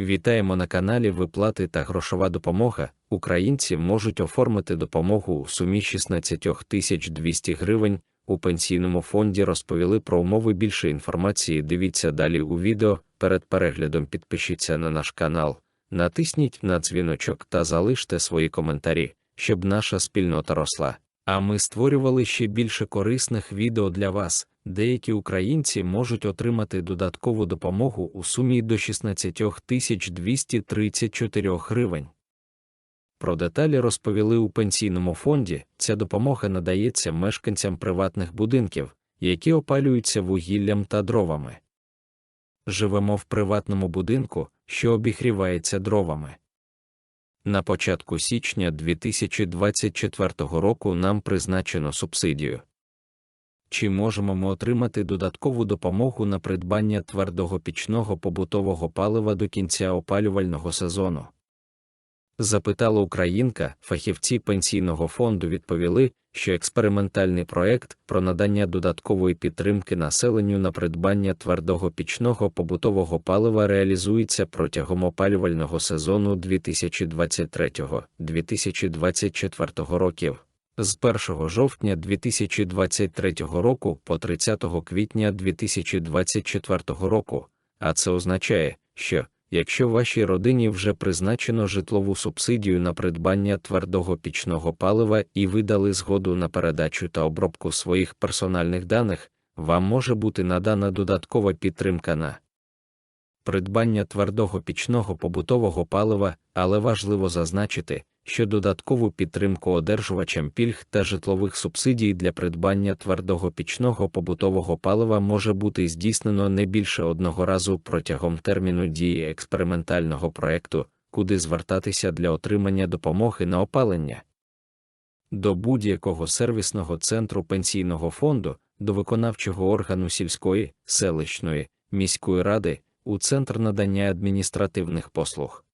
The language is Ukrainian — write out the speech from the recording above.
Вітаємо на каналі Виплати та грошова допомога. Українці можуть оформити допомогу у сумі 16 тисяч 200 гривень. У пенсійному фонді розповіли про умови більше інформації. Дивіться далі у відео. Перед переглядом підпишіться на наш канал, натисніть на дзвіночок та залиште свої коментарі, щоб наша спільнота росла. А ми створювали ще більше корисних відео для вас. Деякі українці можуть отримати додаткову допомогу у сумі до 16 234 гривень. Про деталі розповіли у пенсійному фонді. Ця допомога надається мешканцям приватних будинків, які опалюються вугіллям та дровами. Живемо в приватному будинку, що обігрівається дровами. На початку січня 2024 року нам призначено субсидію. Чи можемо ми отримати додаткову допомогу на придбання твердого пічного побутового палива до кінця опалювального сезону? Запитала українка, фахівці пенсійного фонду відповіли, що експериментальний проект про надання додаткової підтримки населенню на придбання твердого пічного побутового палива реалізується протягом опалювального сезону 2023-2024 років з 1 жовтня 2023 року по 30 квітня 2024 року, а це означає, що якщо вашій родині вже призначено житлову субсидію на придбання твердого пічного палива і ви дали згоду на передачу та обробку своїх персональних даних, вам може бути надана додаткова підтримка на придбання твердого пічного побутового палива, але важливо зазначити, що додаткову підтримку одержувачам пільг та житлових субсидій для придбання твердого пічного побутового палива може бути здійснено не більше одного разу протягом терміну дії експериментального проекту, куди звертатися для отримання допомоги на опалення. До будь-якого сервісного центру пенсійного фонду, до виконавчого органу сільської, селищної, міської ради, у центр надання адміністративних послуг.